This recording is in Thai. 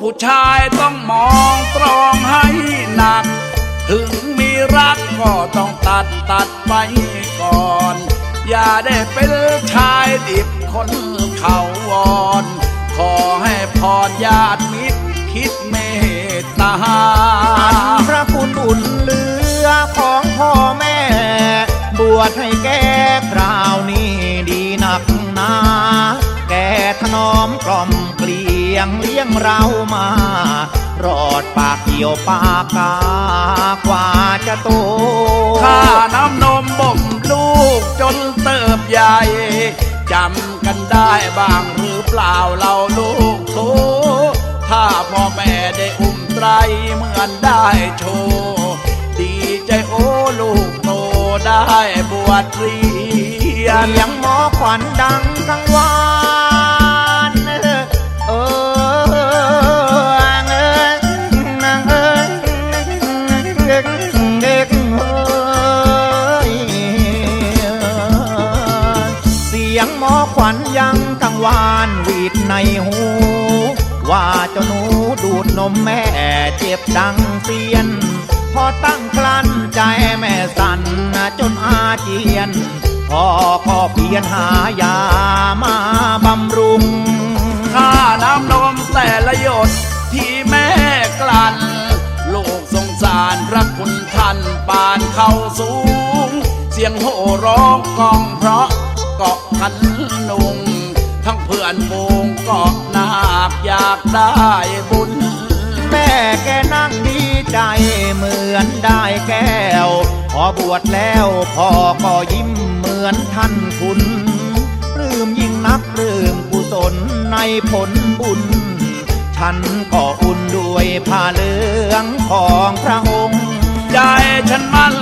ผู้ชายต้องมองตรองให้หนัก ถึงมีรักก็ต้องตัดตัดไปก่อน อย่าได้เป็นชายดิบคนเขาวอน ขอให้พรญาติมิตรคิดเมตตาอันพระคุณอุ่นเหลือของพ่อแม่ บวชให้แก่คราว งเลี้ยงเรามา รอดปากเกี่ยวปากกากว่าจะโตข้าน้ำนมบ่มลูกจนเติบใหญ่จำกันได้บ้างหรือเปล่าเราลูกโตถ้าพ่อแม่ได้อุ้มไตรเหมือนได้โชว์ดีใจโอ้ลูกโตได้บวชเรียนเสียงหมอขวัญดังกังวาน หมอขวัญยังกังวานหวีดในหู ว่าเจ้าหนูดูดนมแม่เจ็บดังเสียน พอตั้งคลันใจแม่สั่นจนอาเจียนพ่อก็เพียนหายามาบำรุง ค่าน้ำนมแต่ละหยดที่แม่กลั่นลูกสงสารพระคุณท่านปานเข้าสูง เสียงโห่ร้องกองเพราะ เกาะขันนุงทั้งเพื่อนวงเกาะนาคอยากได้บุญ แม่แกนั่งดีใจเหมือนได้แก้ว พอบวชแล้วพ่อก็ยิ้มเหมือนท่านคุณปลื้มยิ่งนักปลื้มกุศลในผลบุญ ฉันก็อุ่นด้วยผ้าเหลืองของพระองค์ใจฉันมั่น